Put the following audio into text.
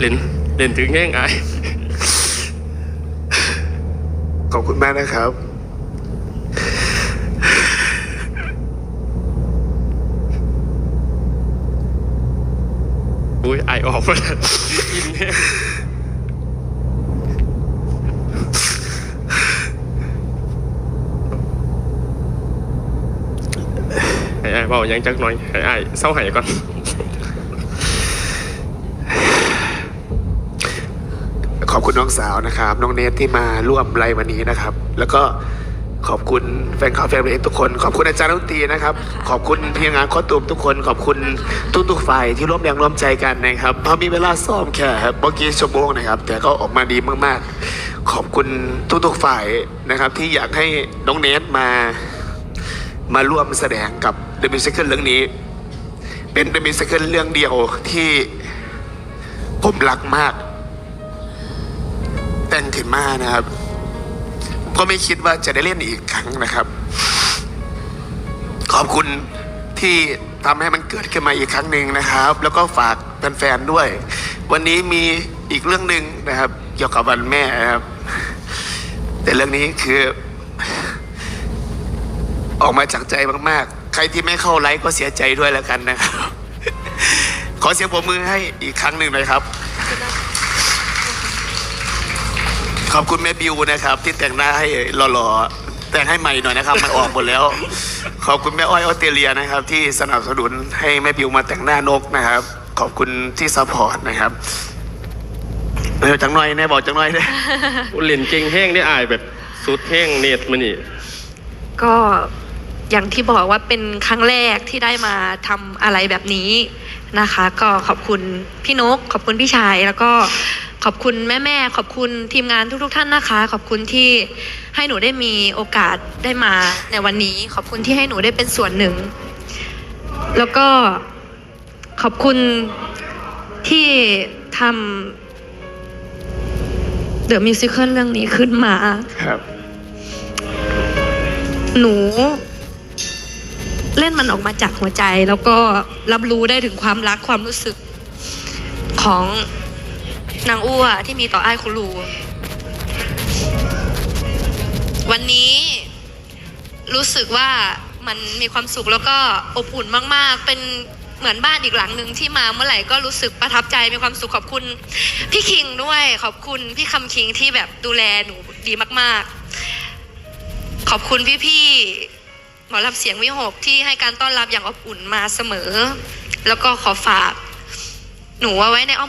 เล่นเล่นถึงแห้งไอายขอบคุณมากนะครับ อุ้ยไอออกมาแล้วอินแห้งให้ไอ้ายเบาหยังจักหน่อยให้ไอ้ายเศร้าใหายก่อน ขอบคุณน้องสาวนะครับ น้องเนทที่มาร่วมไลฟ์วันนี้นะครับ แล้วก็ขอบคุณแฟนคลับแฟนเพลงทุกคน ขอบคุณอาจารย์ดนตรีนะครับ ขอบคุณทีมงานคอตูมทุกคน ขอบคุณทุกๆฝ่ายที่ร่วมแรงร่วมใจกันนะครับเพราะมีเวลาซ้อมแค่เมื่อกี้ชั่วโมงนะครับ แต่ก็ออกมาดีมากๆ ขอบคุณทุกๆฝ่ายนะครับ ที่อยากให้น้องเนทมามาร่วมแสดงกับ The Musical เรื่องนี้ เป็น The Musical เรื่องเดียวที่ผมรักมาก แต่งขึ้นมานะครับ ก็ไม่คิดว่าจะได้เล่นอีกครั้งนะครับ ขอบคุณที่ทำให้มันเกิดขึ้นมาอีกครั้งหนึ่งนะครับ แล้วก็ฝากแฟนๆด้วย วันนี้มีอีกเรื่องหนึ่งนะครับ เกี่ยวกับวันแม่นะครับ แต่เรื่องนี้คือ ออกมาจากใจมากๆ ใครที่ไม่เข้าไลฟ์ก็เสียใจด้วยแล้วกันนะครับ ขอเสียงปรบมือให้อีกครั้งหนึ่งเลยครับ ขอบคุณแม่บิวนะครับ ที่แต่งหน้าให้หล่อๆแต่งให้ใหม่หน่อยนะครับมันออกหมดแล้ว ขอบคุณแม่อ้อยออสเตรเลียนะครับ ที่สนับสนุนให้แม่บิวมาแต่งหน้านกนะครับ ขอบคุณที่ซัพพอร์ตนะครับเออจังหน่อยแน่บอกจังหน่อยเด้เล่นเก่งแห้งได้อายแบบสุดแห้งเนตมันนี่ก็อย่างที่บอกว่าเป็นครั้งแรกที่ได้มาทำอะไรแบบนี้นะคะ ก็ขอบคุณพี่นก ขอบคุณพี่ชายแล้วก็ ขอบคุณแม่ๆ ขอบคุณทีมงานทุกๆท่านนะคะ ขอบคุณที่ให้หนูได้มีโอกาสได้มาในวันนี้ ขอบคุณที่ให้หนูได้เป็นส่วนหนึ่ง แล้วก็ขอบคุณที่ทำเดอะมิวสิคลเรื่องนี้ขึ้นมา ครับ หนูเล่นมันออกมาจากหัวใจ แล้วก็รับรู้ได้ถึงความรักความรู้สึกของ นางอ้วที่มีต่อไอ้ายคุรูวันนี้รู้สึกว่ามันมีความสุขแล้วก็อบอุ่นมาก ๆ เป็นเหมือนบ้านอีกหลังหนึ่งที่มาเมื่อไหร่ก็รู้สึกประทับใจมีความสุขขอบคุณพี่คิงด้วยขอบคุณพี่คำคิงที่แบบดูแลหนูดีมาก ๆ ขอบคุณพี่ๆหมอรับเสียงวิหกที่ให้การต้อนรับอย่างอบอุ่นมาเสมอ แล้วก็ขอฝากหนูเอาไว้ในอ้อม